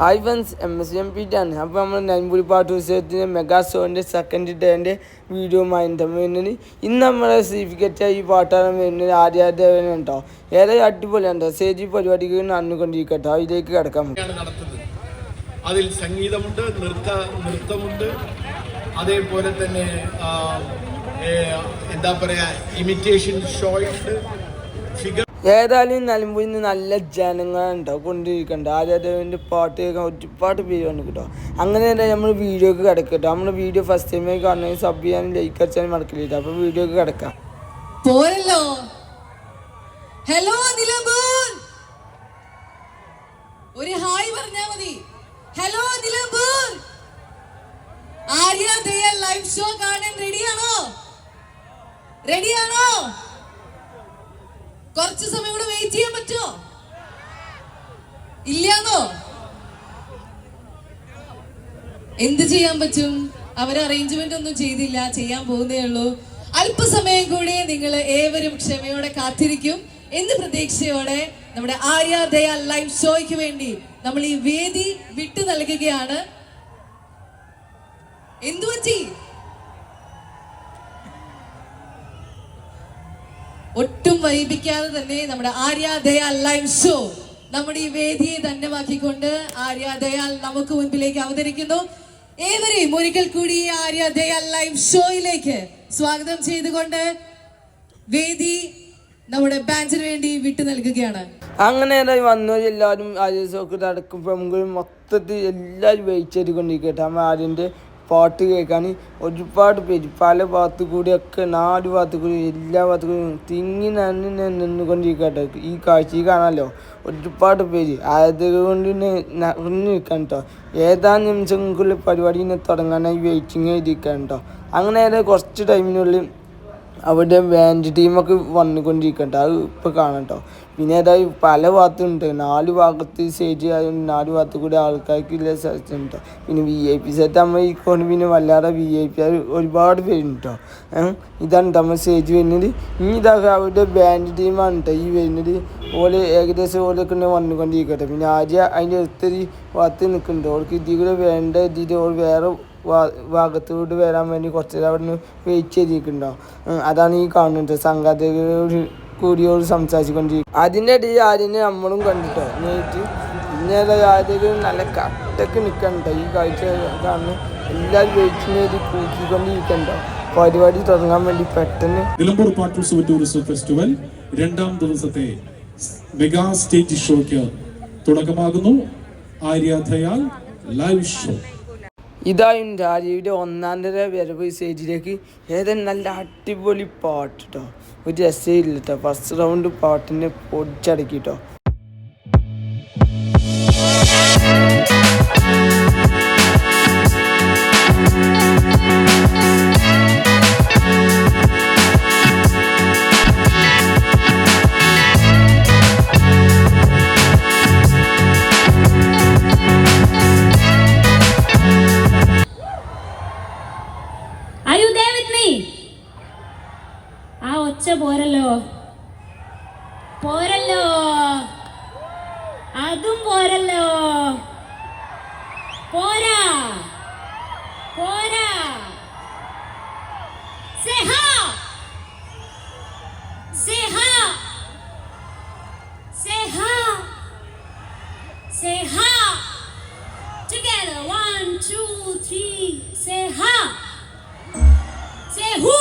Hi friends M S M P ആണ് അപ്പോൾ നമ്മൾ നൻപുരി പാട്ട് ഉത്സവത്തിന്റെ മെഗാ ഷോന്റെ സെക്കൻഡ് ഡേന്റെ വീഡിയോ ആയിട്ട് വരുന്നത്. ഇന്ന് നമ്മളെ സർട്ടിഫിക്കറ്റ് ഈ പാട്ടാണ് വരുന്നത്. ആര്യാദേവൻ കേട്ടോ ഏറെ അടിപൊളിയാണ് കേട്ടോ സ്റ്റേജ് പരിപാടിക്ക് നടന്നുകൊണ്ടിരിക്കട്ടോ. അതിലേക്ക് കിടക്കാം അതിൽ സംഗീതമുണ്ട് നൃത്ത നൃത്തമുണ്ട്. അതേപോലെ തന്നെ എന്താ പറയുക ഇമിറ്റേഷൻ ഷോ ഉണ്ട്. ഫിഗർ ഏതായാലും നിലമ്പൂരിൽ നിന്ന് നല്ല ജനങ്ങളുണ്ടോ കൊണ്ടിരിക്കണ്ട. ആര്യാദേവിന്റെ പാട്ട് കേൾക്കാൻ ഒരുപാട് പേര് വന്നു കേട്ടോ. അങ്ങനെ തന്നെ നമ്മൾ വീഡിയോക്ക് കിടക്കട്ടോ നമ്മൾ വീഡിയോ ഫസ്റ്റ് ടൈമേ കാണണമെങ്കിൽ സബ് ചെയ്യാനും ലൈക്ക് അടിച്ചാലും മടക്കില്ല അപ്പോൾ വീഡിയോക്ക് കിടക്കാം. പോരല്ലോ. ഹലോ നിലമ്പൂർ ഒരു ഹായ് പറഞ്ഞാ മതി. Hello Nilambur Arya live show കാണാൻ റെഡിയാണോ റെഡിയാണോ കുറച്ച് സമയം കൂടെ വെയിറ്റ് ചെയ്യാൻ പറ്റുമോ? ഇല്ലാന്നോ? എന്ത് ചെയ്യാൻ പറ്റും? അവർ അറേഞ്ച്മെന്റ് ഒന്നും ചെയ്തില്ല ചെയ്യാൻ പോകുന്നേ ഉള്ളൂ. അല്പസമയം കൂടി നിങ്ങൾ ഏവരും ക്ഷമയോടെ കാത്തിരിക്കും. എന്ന് പ്രതീക്ഷയോടെ നമ്മുടെ ആര്യ ദയ ലൈവ് ഷോയ്ക്ക് വേണ്ടി നമ്മൾ ഈ വേദി വിട്ടു നൽകുകയാണ്. എന്തു പറ്റി ഒട്ടും വൈപിക്കാതെ തന്നെ നമ്മുടെ ആര്യാദയാൽ ലൈവ് ഷോ നമ്മുടെ ഈ വേദിയെ ധന്യമാക്കിക്കൊണ്ട് ആര്യാദയാൽ നമുക്ക് മുൻപിലേക്ക് അവതരിക്കുന്നു. ഏവരെയും ഒരിക്കൽ കൂടി ഈ ആര്യാദയാൽ ലൈവ് ഷോയിലേക്ക് സ്വാഗതം ചെയ്തുകൊണ്ട് വേദി നമ്മുടെ ബാൻഡിന് വേണ്ടി വിട്ടു നൽകുകയാണ്. അങ്ങനെ വന്നവർ എല്ലാവരും ആര്യസോക്ക് നടക്കും. പെൺകുഴും മൊത്തത്തിൽ എല്ലാവരും വെയിറ്റ് ചെയ്തുകൊണ്ടിരിക്കട്ടെ അമ്മ ആര്യന്റെ പാട്ട് കേൾക്കാൻ ഒരുപാട് പേര്. പല ഭാഗത്തു കൂടിയൊക്കെ നാല് ഭാഗത്തു കൂടി എല്ലാ ഭാഗത്തു കൂടി തിങ്ങി നന്നെ നിന്നുകൊണ്ടിരിക്കട്ടെ ഈ കാഴ്ച കാണാമല്ലോ ഒരുപാട് പേര്. ആയതുകൊണ്ട് നിൽക്കാൻ കേട്ടോ. ഏതാ നിമിഷങ്ങൾക്കുള്ളിൽ പരിപാടി തുടങ്ങാനായി വെയിറ്റിംഗ് ചെയ്തിരിക്കാൻ കേട്ടോ. അങ്ങനെ ഏതാ കുറച്ച് ടൈമിനുള്ളിൽ അവിടെ ബാൻഡ് ടീമൊക്കെ വന്നുകൊണ്ടിരിക്കട്ടെ അത് ഇപ്പോൾ കാണാം കേട്ടോ. പിന്നെ പല ഭാഗത്തുണ്ട്. നാല് ഭാഗത്ത് സ്റ്റേജ് ആയതുകൊണ്ട് നാല് ഭാഗത്ത് കൂടി ആൾക്കാർക്കില്ല സ്ഥലത്തുണ്ട് കേട്ടോ പിന്നെ വി ഐ പി സെറ്റ് നമ്മൾ ഈ കൊണ്ട് പിന്നെ വല്ലാതെ വി ഐ പി ഒരുപാട് പേരുണ്ട് കേട്ടോ ഇതാണ് നമ്മൾ സ്റ്റേജ് വരുന്നത്. ഇനി ഇതാക്കുക അവരുടെ ബാൻഡ് ടീമാണ് കേട്ടോ ഈ വരുന്നത്. ഓൽ ഏകദേശം ഓലൊക്കെ ഇങ്ങനെ വന്നുകൊണ്ടിരിക്കട്ടെ. പിന്നെ ആദ്യം അതിന്റെ അടുത്തൊരു ഭാഗത്ത് നിൽക്കുന്നുണ്ട്. ഓൾക്ക് ഇതിൽ കൂടെ വേണ്ട ഇതിൽ ഓൾ വേറെ ഭാഗത്തോട് വരാൻ വേണ്ടി കുറച്ച് അവിടെ നിന്ന് വെയിറ്റ് ചെയ്തിരിക്കുന്നുണ്ടാവും അതാണ് ഈ കാണുന്നത്. സംഘാതകരോട് കൂടിയോട് സംസാരിച്ചുകൊണ്ടിരിക്കും അതിന്റെ ഇടയിൽ ആദ്യം നമ്മളും കണ്ടിട്ടോ? നേരിട്ട് പിന്നെ ആദ്യം നല്ല കട്ടക്ക് നിൽക്കണ്ടോ? ഈ കാഴ്ച കാരണം എല്ലാവരും വെയിറ്റിനേരി ചെയ്ത് കൂട്ടിക്കൊണ്ടിരിക്കണ്ടോ? പരിപാടി തുടങ്ങാൻ വേണ്ടി പെട്ടെന്ന്. നിലമ്പൂർ പാട്ടുത്സവ ടൂറിസം ഫെസ്റ്റിവൽ രണ്ടാം ദിവസത്തെ മെഗാ സ്റ്റേജ് ഷോയ്ക്ക് തുടക്കമാകുന്നു. Arya Dayal live show. ഇതായും രാജീവിന്റെ ഒന്നാം തര വരവ് സ്റ്റേജിലേക്ക് ഏതായാലും നല്ല അടിപൊളി പാട്ട് കേട്ടോ ഒരു രസമില്ല കേട്ടോ ഫസ്റ്റ് റൗണ്ട് പാട്ടിനെ പൊടിച്ചടക്കി കേട്ടോ പോരല്ലോ അതും പോരല്ലോ പോരാ പോരാ Say ha! Say ha! Say ha! Say ha! Together, one, two, three. Say ha! Say who?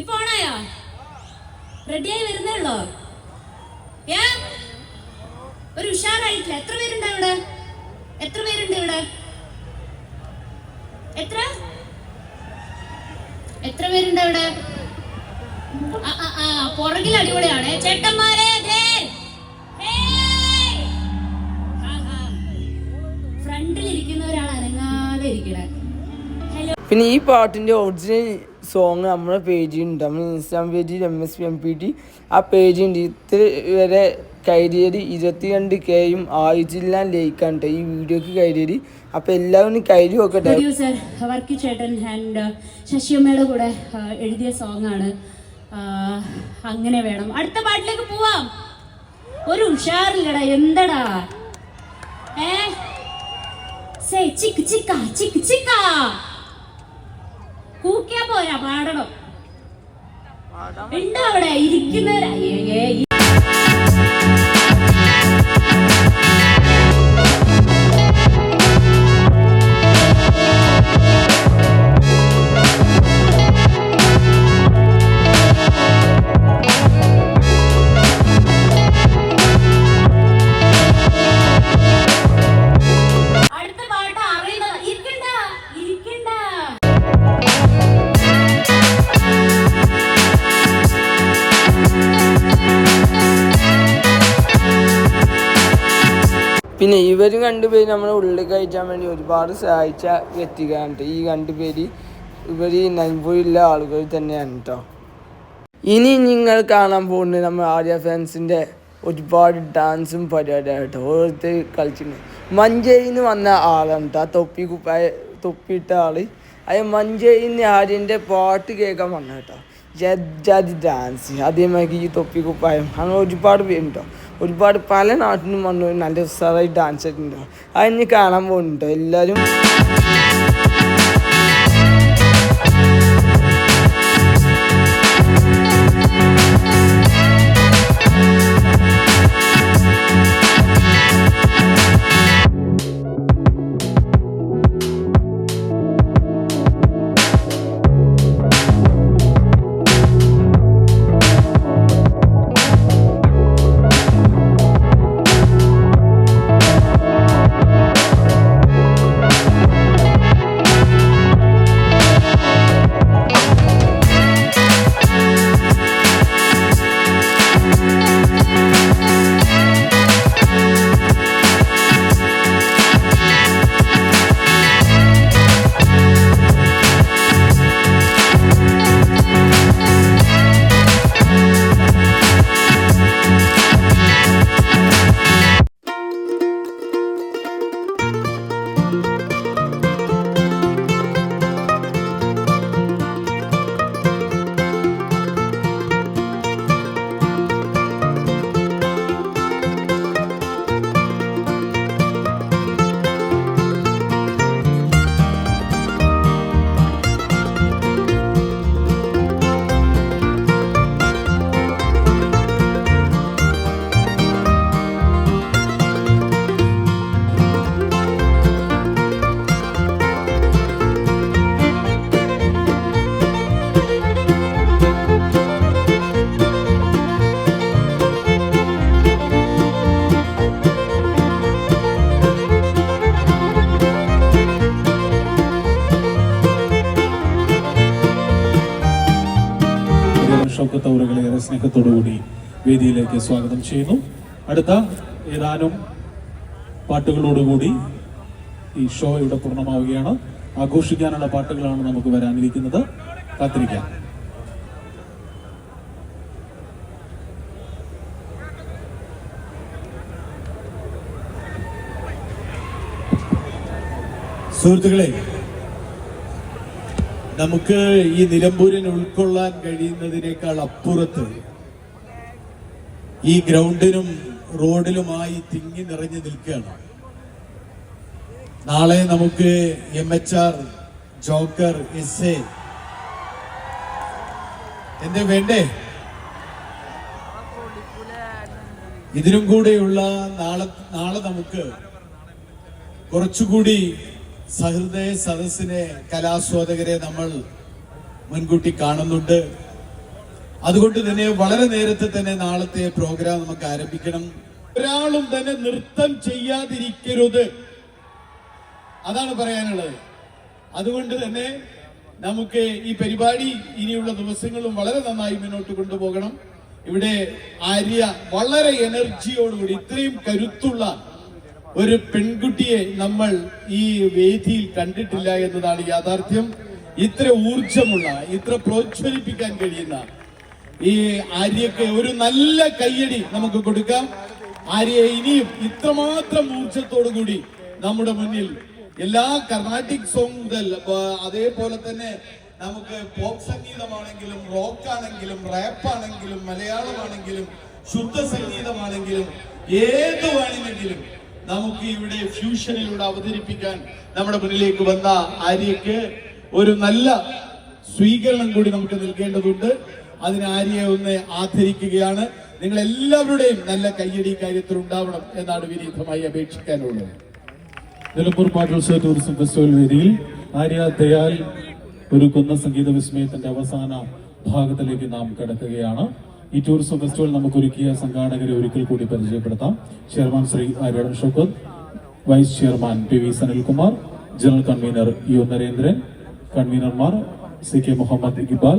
ഇപ്പൊ റെഡിയായി വരുന്നേ ഉള്ളോ? ഏ ഒരു ഉഷാറായിട്ടില്ല. എത്ര പേരുണ്ട് ഇവിടെ എത്ര പേരുണ്ട് ഇവിടെ? എത്ര? എത്ര പേരുണ്ട് ഇവിടെ പുറകിൽ അടിപൊളിയാണ്. ചേട്ടന്മാരെ. ഫ്രണ്ടിൽ ഇരിക്കുന്നവരാണ് അനങ്ങാതെ ഇരിക്കണേ. പിന്നെ ഈ പാട്ടിന്റെ ഒറിജിനൽ സോങ് നമ്മുടെ പേജിലുണ്ട് നമ്മൾ ഇൻസ്റ്റാഗ്രാം പേജിൽ M S P M P T ആ പേജുണ്ട് ഇത്ര വരെ കയറിയത് ഇരുപത്തിരണ്ട് കെയും ആയിരത്തില്ല ലയിക്കാണ്ട് ഈ വീഡിയോക്ക് കയറിയത്. അപ്പൊ എല്ലാവരും കയറി നോക്കട്ടെ. കൂടെ ആ, എഴുതിയ ആണ്. അങ്ങനെ വേണം. അടുത്ത പാട്ടിലേക്ക് പോവാം. ഒരു ഉഷാറില്ലടാ എന്തടാ? ഏ? ചിക്ക് ചിക്ക ചിക്ക് ചിക്ക. കൂക്കിയാ പോരാ പാടണം. ഉണ്ടോ അവിടെ? ഇരിക്കുന്നവരാ. പിന്നെ ഇവരും രണ്ടുപേരും നമ്മളെ ഉള്ളിൽ കയറ്റാൻ വേണ്ടി ഒരുപാട് സഹായിച്ച വ്യക്തികളാണ് ഈ രണ്ടുപേര് ഇവർ നിലമ്പൂരിലെ ആളുകൾ തന്നെയാണ് കേട്ടോ. ഇനി നിങ്ങൾ കാണാൻ പോകുന്നത് നമ്മൾ ആര്യ ഫാൻസിന്റെ ഒരുപാട് ഡാൻസും പരിപാടിയാണ് കേട്ടോ. ഓരോരുത്തർ കളിച്ചിട്ടുണ്ട് മഞ്ചേരിയിൽ നിന്ന് വന്ന ആളാണ് കേട്ടോ. ആ തൊപ്പി കുപ്പായ തൊപ്പിയിട്ട ആൾ. അത് മഞ്ചേരിയിൽ നിന്ന് ആര്യന്റെ പാട്ട് കേൾക്കാൻ വന്ന കേട്ടോ. ജഡ്ജാതി ഡാൻസ്. അതേമാതിരി ഈ തൊപ്പി കുപ്പായം. അങ്ങനെ ഒരുപാട് പേരുണ്ടോ ഒരുപാട് പല നാട്ടിലും നിന്നും വന്നു നല്ല ഉത്സാഹമായി ഡാൻസ് ആയിട്ടുണ്ടോ അതിന് കാണാൻ പോകുന്നുണ്ടോ. എല്ലാവരും സ്നേഹത്തോടുകൂടി വേദിയിലേക്ക് സ്വാഗതം ചെയ്യുന്നു. അടുത്ത ഏതാനും പാട്ടുകളോടുകൂടി ഈ ഷോ ഇവിടെ പൂർണമാവുകയാണ്. ആഘോഷിക്കാനുള്ള പാട്ടുകളാണ് നമുക്ക് വരാനിരിക്കുന്നത്. കാത്തിരിക്കാം. സുഹൃത്തുക്കളെ നമുക്ക് ഈ നിലമ്പൂരിന് ഉൾക്കൊള്ളാൻ കഴിയുന്നതിനേക്കാൾ അപ്പുറത്ത് ഈ ഗ്രൗണ്ടിനും റോഡിലുമായി തിങ്ങി നിറഞ്ഞു നിൽക്കുകയാണ്. നാളെ നമുക്ക് M H R joker S A എന്തേ വേണ്ടേ? ഇതിനും കൂടെയുള്ള നാളെ നാളെ നമുക്ക് കുറച്ചുകൂടി സഹൃദയ സദസ്സിനെ കലാസ്വാദകരെ നമ്മൾ മുൻകൂട്ടി കാണുന്നുണ്ട്. അതുകൊണ്ട് തന്നെ വളരെ നേരത്തെ തന്നെ നാളത്തെ പ്രോഗ്രാം നമുക്ക് ആരംഭിക്കണം. ഒരാളും തന്നെ നൃത്തം ചെയ്യാതിരിക്കരുത്. അതാണ് പറയാനുള്ളത്. അതുകൊണ്ട് തന്നെ നമുക്ക് ഈ പരിപാടി ഇനിയുള്ള ദിവസങ്ങളും വളരെ നന്നായി മുന്നോട്ട് കൊണ്ടുപോകണം. ഇവിടെ ആര്യ വളരെ എനർജിയോടുകൂടി ഇത്രയും കരുത്തുള്ള ഒരു പെൺകുട്ടിയെ നമ്മൾ ഈ വേദിയിൽ കണ്ടിട്ടില്ല എന്നതാണ് യാഥാർത്ഥ്യം. ഇത്ര ഊർജമുള്ള ഇത്ര പ്രോത്സാഹിപ്പിക്കാൻ കഴിയുന്ന ഈ ആര്യക്ക് ഒരു നല്ല കയ്യടി നമുക്ക് കൊടുക്കാം. ആര്യ ഇനിയും ഇത്രമാത്രം ഊർജത്തോടു കൂടി നമ്മുടെ മുന്നിൽ എല്ലാ കർണാട്ടിക് സോങ് മുതൽ അതേപോലെ തന്നെ നമുക്ക് പോപ്പ് സംഗീതമാണെങ്കിലും റോക്ക് ആണെങ്കിലും റാപ്പ് ആണെങ്കിലും മലയാളമാണെങ്കിലും ശുദ്ധ സംഗീതമാണെങ്കിലും ഏത് വേണമെങ്കിലും നമുക്ക് ഇവിടെ ഫ്യൂഷനിലൂടെ അവതരിപ്പിക്കാൻ നമ്മുടെ മുന്നിലേക്ക് വന്ന ആര്യക്ക് ഒരു നല്ല സ്വീകരണം കൂടി നമുക്ക് നൽകേണ്ടതുണ്ട്. അതിന് ആര്യയെ ഒന്ന് ആദരിക്കുകയാണ്. നിങ്ങൾ എല്ലാവരുടെയും നല്ല കയ്യടി കാര്യത്തിൽ ഉണ്ടാവണം എന്നാണ് വിനീതമായി അപേക്ഷിക്കാനുള്ളത്. നിലമ്പൂർ പാട്ടുത്സവ ടൂറിസം ഫെസ്റ്റിവൽ വേദിയിൽ ആര്യ ദയാൽ ഒരുക്കുന്ന സംഗീത വിസ്മയത്തിന്റെ അവസാന ഭാഗത്തിലേക്ക് നാം കടക്കുകയാണ്. ഈ ടൂറിസം ഫെസ്റ്റിവൽ നമുക്ക് ഒരുക്കിയ സംഘാടകരെ ഒരിക്കൽ കൂടി പരിചയപ്പെടുത്താം. Chairman Shri Aryadan Shoukath vice chairman P V Sanilkumar general convener U Narendran കൺവീനർമാർ C K Muhammad Iqbal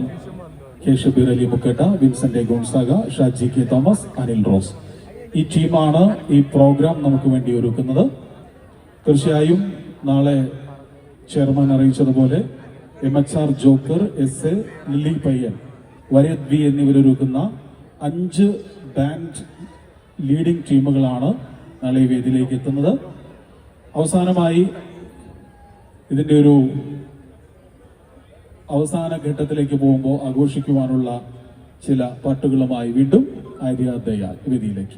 K Ali Mukketta Vincent Gonzaga Shaji K Thomas Anil Rose. ഈ ടീമാണ് ഈ പ്രോഗ്രാം നമുക്ക് വേണ്ടി ഒരുക്കുന്നത്. തീർച്ചയായും നാളെ chairman അറിയിച്ചതുപോലെ M H R joker S A lily പയ്യൻ വരത് വി എന്നിവരൊരുക്കുന്ന അഞ്ച് ബാൻഡ് ലീഡിംഗ് ടീമുകളാണ് നാളെ ഈ വേദിയിലേക്ക് എത്തുന്നത്. അവസാനമായി ഇതിന്റെ ഒരു അവസാന ഘട്ടത്തിലേക്ക് പോകുമ്പോൾ ആഘോഷിക്കുവാനുള്ള ചില പാട്ടുകളുമായി വീണ്ടും ആര്യാദയ വേദിയിലേക്ക്.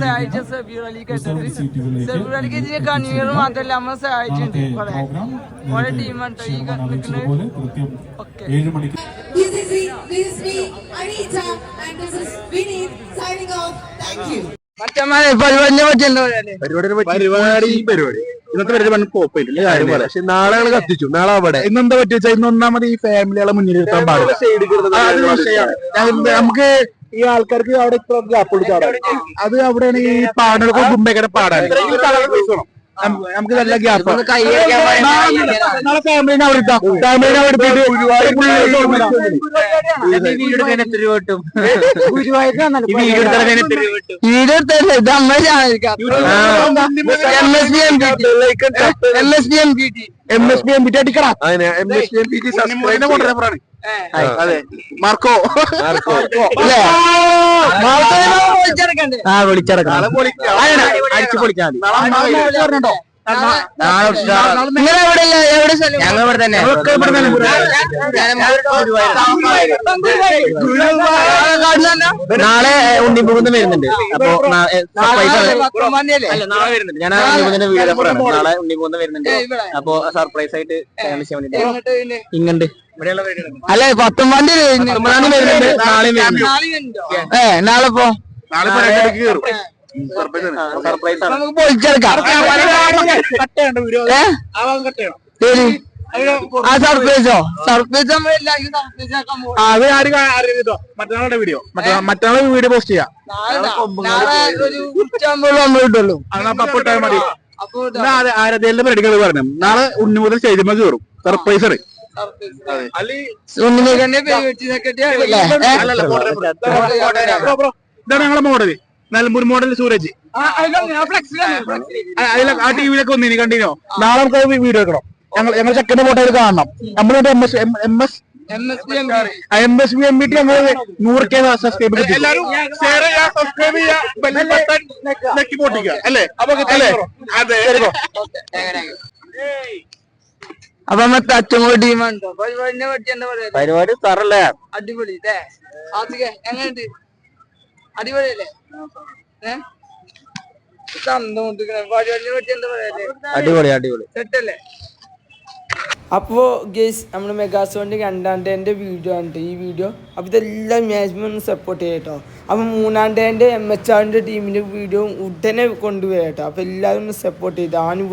സഹായിച്ച സബീർ അലി സബീർ അലിക്ക് ഇതിന് മാത്രമല്ല നമ്മളെ സഹായിച്ചിട്ടുണ്ട് കുറെ കുറെ ടീമുണ്ട് ഈ നിൽക്കുന്നത് ഓക്കെ. മറ്റന്മാരെ പരിപാടിനെ പറ്റി എന്താ പരിപാടി പരിപാടി. ഇന്നത്തെ പരിപാടി പക്ഷെ നാളെ കത്തിച്ചു. നാളെ അവിടെ. ഇന്നെന്താ പറ്റി വെച്ചാൽ ഇന്ന് ഒന്നാമത് ഈ ഫാമിലികളെ മുന്നിൽ നിർത്താൻ പാടില്ല. നമുക്ക് ഈ ആൾക്കാർക്ക് അവിടെ ഇത്ര ഗ്യാപ്പ് കൊടുത്താണ് അത് അവിടെയാണ് ഈ പാടുകൾക്ക് മുമ്പേക്കടെ പാടാൻ. നമുക്ക് നല്ല ഗ്യാപ്പ്. നാളെ ഫാമിലിനെ അവിടെ ഇട്ടാ ഫാമിലിനെ അവിടെ വീഡിയോ എടുത്തല്ലേ ഇത് അമ്മ M S B M P T. M S B M P T. M S B M P അടിക്കടാ എം എസ് ബി എം അതെ. മാർക്കോ. അല്ലേ ആ വിളിച്ചടക്കാം അടിച്ചു പൊളിക്കാൻ ഞങ്ങൾ ഇവിടെ തന്നെ നാളെ ഉണ്ണിപ്പൂന്ന് വരുന്നുണ്ട് അപ്പൊ നാളെ വരുന്നുണ്ട് ഞാൻ ഉണ്ണിപ്പൂന്നിന്റെ വീഡിയോ പറയണം നാളെ ഉണ്ണിപ്പൂന്ന് വരുന്നുണ്ട് അപ്പൊ സർപ്രൈസ് ആയിട്ട് ഇങ്ങണ്ട് അല്ലെ പത്തൊമ്പതാം തീയതി വരുന്നുണ്ട് നാളെയും വരുന്നുണ്ട് ഏ നാളെ പോ നാളെ. ആ സർപ്രൈസോ സർപ്രൈസ് അത് ആരും മറ്റന്നാളുടെ വീഡിയോ വീഡിയോ പോസ്റ്റ് ചെയ്യാം കിട്ടുള്ളൂ മതി പരിപാടികൾ പറഞ്ഞു നാളെ ഉണ്ണി മുതൽ സ്റ്റേജിൽ കയറും സർപ്രൈസ് ആണ് ഉണ്ണിനെ വെച്ച് സെക്രട്ടറി ഇതാണ് ഞങ്ങളെ മോഡൽ നിലമ്പൂർ മോഡൽ സൂരജ്. ആ, അതിലെ ആ ടിവിയിലൊക്കെ ഒന്നിനി കണ്ടിനോ? നാളെ നമുക്ക് വീഡിയോ എടുക്കണം. ഞങ്ങൾ ഞങ്ങൾ ചെക്കന്റെ ഫോട്ടോ കാണണം. നമ്മളിവിടെ M S M S M S B M B T ഞങ്ങൾ നൂറ് കെ സബ്സ്ക്രൈബ് എല്ലാവരും ഷെയർ ചെയ്യുക സബ്സ്ക്രൈബ് ചെയ്യുക നെക്കി പൊട്ടിക്കുക. അല്ലേ? അല്ലേ? അതെ. അപ്പൊ മറ്റേ അച്ഛനോട് ടീമുണ്ടോ പരിപാടിനെ പറ്റി എന്താ പറയാ? പരിപാടി തറല്ലേ അടിപൊളി അല്ലേ? എങ്ങനെയുണ്ട് അടിപൊളിയല്ലേ? ഏ? തന്നുകൊണ്ടിരിക്കണ പരിപാടിനെ പറ്റി എന്താ അടിപൊളി അടിപൊളി. സെറ്റല്ലേ? അപ്പോൾ ഗേസ് നമ്മൾ മെഗാസോണിന്റെ രണ്ടാം ഡേന്റെ വീഡിയോ ആണ് ഈ വീഡിയോ അപ്പോൾ ഇതെല്ലാം മാക്സിമം സപ്പോർട്ട് ചെയ്യാം കേട്ടോ അപ്പോൾ മൂന്നാം ഡേന്റെ എം എച്ച് ആറിന്റെ ടീമിന്റെ വീഡിയോ ഉടനെ കൊണ്ടുപോയി കേട്ടോ അപ്പോൾ എല്ലാവരും സപ്പോർട്ട് ചെയ്ത് ആനും